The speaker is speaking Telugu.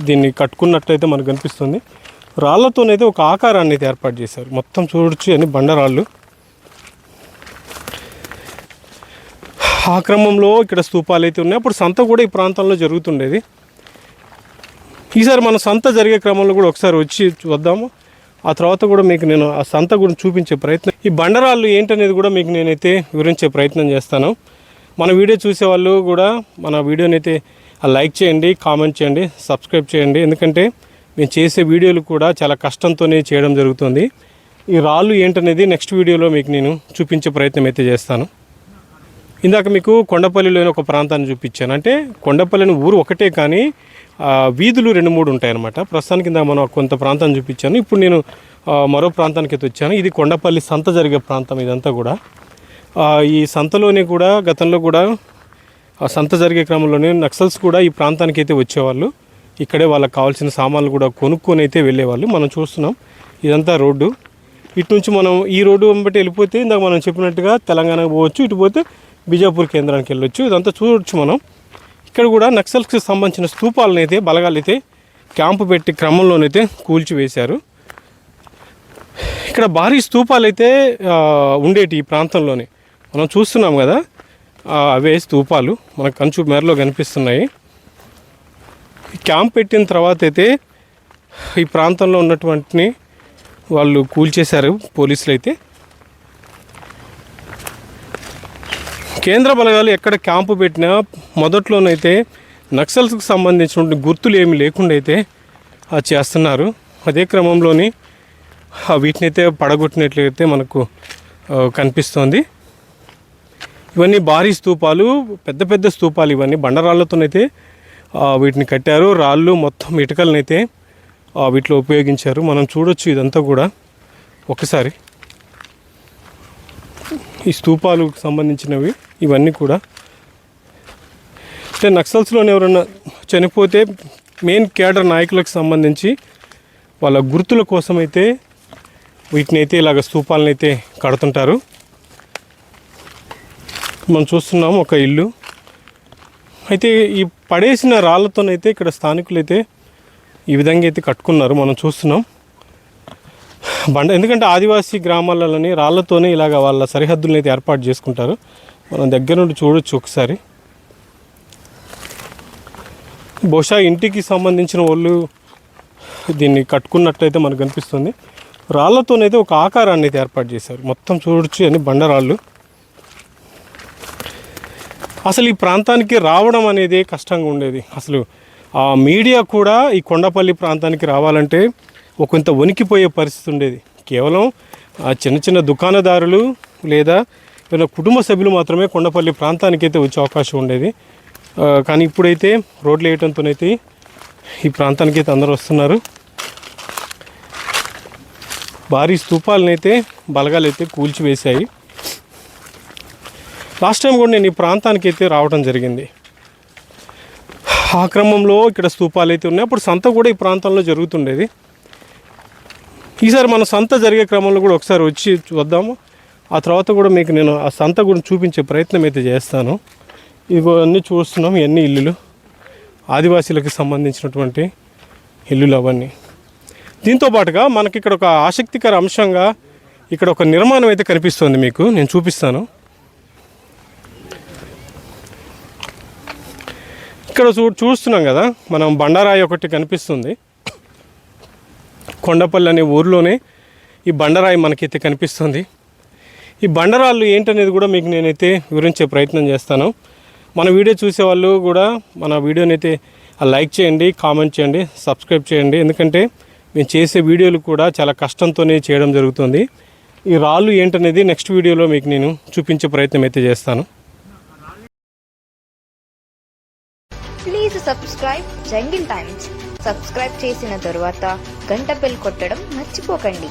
దీన్ని కట్టుకున్నట్టయితే మనకు కనిపిస్తుంది రాళ్ళతోనైతే ఒక ఆకారాన్ని అయితే ఏర్పాటు చేశారు. మొత్తం చూడొచ్చు అని బండరాళ్ళు. ఆ క్రమంలో ఇక్కడ స్తూపాలు అయితే ఉన్నాయి. అప్పుడు సంత కూడా ఈ ప్రాంతంలో జరుగుతుండేది. ఈసారి మన సంత జరిగే క్రమంలో కూడా ఒకసారి వచ్చి వద్దాము ఆ తర్వాత కూడా మీకు నేను ఆ సంత గురించి చూపించే ప్రయత్నం ఈ బండరాళ్ళు ఏంటనేది కూడా మీకు నేనైతే వివరించే ప్రయత్నం చేస్తాను. మన వీడియో చూసే వాళ్ళు కూడా మన వీడియోని అయితే లైక్ చేయండి కామెంట్ చేయండి సబ్స్క్రైబ్ చేయండి. ఎందుకంటే మేము చేసే వీడియోలు కూడా చాలా కష్టంతోనే చేయడం జరుగుతుంది. ఈ రాళ్ళు ఏంటనేది నెక్స్ట్ వీడియోలో మీకు నేను చూపించే ప్రయత్నం అయితే చేస్తాను. ఇందాక మీకు కొండపల్లిలోని ఒక ప్రాంతాన్ని చూపించాను. అంటే కొండపల్లిని ఊరు ఒకటే కానీ వీధులు రెండు మూడు ఉంటాయన్నమాట. ప్రస్తుతానికి ఇందాక మనం కొంత ప్రాంతాన్ని చూపించాను. ఇప్పుడు నేను మరో ప్రాంతానికి అయితే వచ్చాను. ఇది కొండపల్లి సంత జరిగే ప్రాంతం ఇదంతా కూడా. ఈ సంతలోనే కూడా గతంలో కూడా సంత జరిగే క్రమంలోనే నక్సల్స్ కూడా ఈ ప్రాంతానికి అయితే వచ్చేవాళ్ళు. ఇక్కడే వాళ్ళకి కావాల్సిన సామాన్లు కూడా కొనుక్కొని అయితే వెళ్ళేవాళ్ళు. మనం చూస్తున్నాం ఇదంతా రోడ్డు. ఇటు నుంచి మనం ఈ రోడ్డు వెంబటి వెళ్ళిపోతే ఇందాక మనం చెప్పినట్టుగా తెలంగాణకు పోవచ్చు ఇటు పోతే బీజాపూర్ కేంద్రానికి వెళ్ళొచ్చు. ఇదంతా చూడొచ్చు మనం. ఇక్కడ కూడా నక్సల్స్కి సంబంధించిన స్థూపాలనైతే బలగాలైతే క్యాంపు పెట్టి క్రమంలోనైతే కూల్చివేశారు. ఇక్కడ భారీ స్తూపాలు అయితే ఉండేటి ఈ ప్రాంతంలోనే. మనం చూస్తున్నాం కదా అవే స్తూపాలు మనకు కంచు మేరలో కనిపిస్తున్నాయి. ఈ క్యాంప్ పెట్టిన తర్వాత అయితే ఈ ప్రాంతంలో ఉన్నటువంటి వాళ్ళు కూల్చేశారు పోలీసులు అయితే కేంద్ర బలగాలు ఎక్కడ క్యాంపు పెట్టినా మొదట్లోనైతే నక్సల్స్కి సంబంధించినటువంటి గుర్తులు ఏమి లేకుండా అయితే చేస్తున్నారు. అదే క్రమంలోని వీటినైతే వీటిని అయితే పడగొట్టినట్లయితే మనకు కనిపిస్తోంది. ఇవన్నీ భారీ స్తూపాలు పెద్ద పెద్ద స్తూపాలు ఇవన్నీ. బండరాళ్ళతోనైతే వీటిని కట్టారు. రాళ్ళు మొత్తం ఇటుకలనైతే వీటిలో ఉపయోగించారు. మనం చూడొచ్చు ఇదంతా కూడా ఒకసారి. ఈ స్తూపాలకు సంబంధించినవి ఇవన్నీ కూడా. అంటే నక్సల్స్లోనే ఎవరన్నా చనిపోతే మెయిన్ కేడర్ నాయకులకు సంబంధించి వాళ్ళ గుర్తుల కోసం అయితే వీటిని అయితే ఇలాగ స్తూపాలను అయితే కడుతుంటారు. మనం చూస్తున్నాం ఒక ఇల్లు. అయితే ఈ పడేసిన రాళ్ళతోనైతే ఇక్కడ స్థానికులు అయితే ఈ విధంగా అయితే కట్టుకున్నారు. మనం చూస్తున్నాం. బండ ఎందుకంటే ఆదివాసీ గ్రామాలలోని రాళ్ళతోనే ఇలాగ వాళ్ళ సరిహద్దులను అయితే ఏర్పాటు చేసుకుంటారు. మనం దగ్గర నుండి చూడొచ్చు ఒకసారి. బహుశా ఇంటికి సంబంధించిన వాళ్ళు దీన్ని కట్టుకున్నట్టయితే మనకు కనిపిస్తుంది రాళ్ళతోనైతే ఒక ఆకారాన్ని అయితే ఏర్పాటు చేశారు. మొత్తం చూడొచ్చు అని బండరాళ్ళు. అసలు ఈ ప్రాంతానికి రావడం అనేది కష్టంగా ఉండేది. అసలు ఆ మీడియా కూడా ఈ కొండపల్లి ప్రాంతానికి రావాలంటే ఒక కొంత వణికిపోయే పరిస్థితి ఉండేది. కేవలం చిన్న చిన్న దుకాణదారులు లేదా ఏదైనా కుటుంబ సభ్యులు మాత్రమే కొండపల్లి ప్రాంతానికి అయితే వచ్చే అవకాశం ఉండేది. కానీ ఇప్పుడైతే రోడ్లు వేయడంతోనైతే ఈ ప్రాంతానికి అయితే అందరూ వస్తున్నారు. భారీ స్తూపాలనైతే బలగాలు అయితే కూల్చివేశాయి. లాస్ట్ టైం కూడా నేను ఈ ప్రాంతానికి అయితే రావడం జరిగింది. ఆ క్రమంలో ఇక్కడ స్తూపాలు అయితే ఉన్నాయి. అప్పుడు సంత కూడా ఈ ప్రాంతంలో జరుగుతుండేది. ఈసారి మన సంత జరిగే క్రమంలో కూడా ఒకసారి వచ్చి చూద్దాము. ఆ తర్వాత కూడా మీకు నేను ఆ సంత గురించి చూపించే ప్రయత్నం అయితే చేస్తాను. ఇదిగో అన్నీ చూస్తున్నాం ఇవన్నీ ఇల్లులు. ఆదివాసీలకు సంబంధించినటువంటి ఇల్లులు అవన్నీ. దీంతో పాటుగా మనకి ఇక్కడ ఒక ఆసక్తికర అంశంగా ఇక్కడ ఒక నిర్మాణం అయితే కనిపిస్తుంది మీకు. నేను చూపిస్తాను. ఇక్కడ చూ చూస్తున్నాం కదా మనం బండరాయి ఒకటి కనిపిస్తుంది. కొండపల్లి అనే ఊర్లోనే ఈ బండరాయి మనకైతే కనిపిస్తుంది. ఈ బండరాళ్ళు ఏంటనేది కూడా మీకు నేనైతే వివరించే ప్రయత్నం చేస్తాను. మన వీడియో చూసే వాళ్ళు కూడా మన వీడియోని అయితే లైక్ చేయండి కామెంట్ చేయండి సబ్స్క్రైబ్ చేయండి. ఎందుకంటే మేము చేసే వీడియోలు కూడా చాలా కష్టంతోనే చేయడం జరుగుతుంది. ఈ రాళ్ళు ఏంటనేది నెక్స్ట్ వీడియోలో మీకు నేను చూపించే ప్రయత్నం అయితే చేస్తాను. Please subscribe jungle times. Subscribe చేసిన తరువాత గంట బెల్ కొట్టడం మర్చిపోకండి.